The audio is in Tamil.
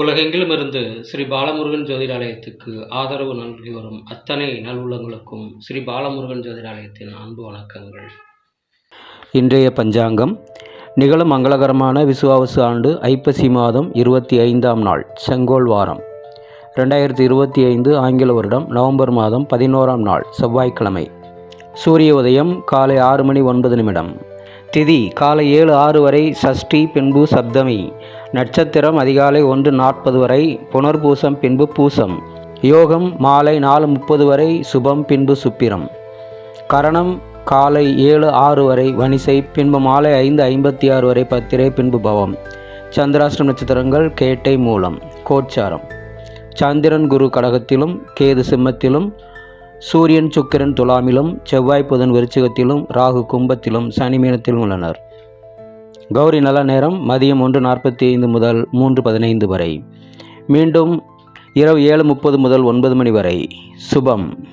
உலகெங்கிலும் இருந்து ஸ்ரீ பாலமுருகன் ஜோதிடாலயத்துக்கு ஆதரவு நல்கி வரும் அத்தனை நல்வுள்ளங்களுக்கும் ஸ்ரீ பாலமுருகன் ஜோதிடாலயத்தின் அன்பு வணக்கங்கள். இன்றைய பஞ்சாங்கம் நிகழும் மங்களகரமான விசுவாவசு ஆண்டு ஐப்பசி மாதம் இருபத்தி ஐந்தாம் நாள் செங்கோல் வாரம். ரெண்டாயிரத்தி இருபத்தி ஐந்து ஆங்கில வருடம் நவம்பர் மாதம் பதினோராம் நாள் செவ்வாய்க்கிழமை. சூரிய உதயம் காலை ஆறு மணி ஒன்பது நிமிடம். திதி காலை ஏழு ஆறு வரை சஷ்டி பின்பு சப்தமி. நட்சத்திரம் அதிகாலை ஒன்று நாற்பது வரை புனர்பூசம் பின்பு பூசம். யோகம் மாலை நாலு முப்பது வரை சுபம் பின்பு சுப்பிரம். கரணம் காலை ஏழு ஆறு வரை வனிசை பின்பு மாலை ஐந்து ஐம்பத்தி ஆறு வரை பத்திரை பின்பு பவம். சந்திராஷ்டம் நட்சத்திரங்கள் கேட்டை மூலம். கோச்சாரம். சந்திரன் குரு கடகத்திலும் கேது சிம்மத்திலும் சூரியன் சுக்கிரன் துலாமிலும் செவ்வாய் புதன் விருச்சிகத்திலும் ராகு கும்பத்திலும் சனி மீனத்திலும் உள்ளனர். கௌரி நல்ல நேரம் மதியம் ஒன்று நாற்பத்தி ஐந்து முதல் மூன்று பதினைந்து வரை. மீண்டும் இரவு ஏழு முப்பது முதல் ஒன்பது மணி வரை. சுபம்.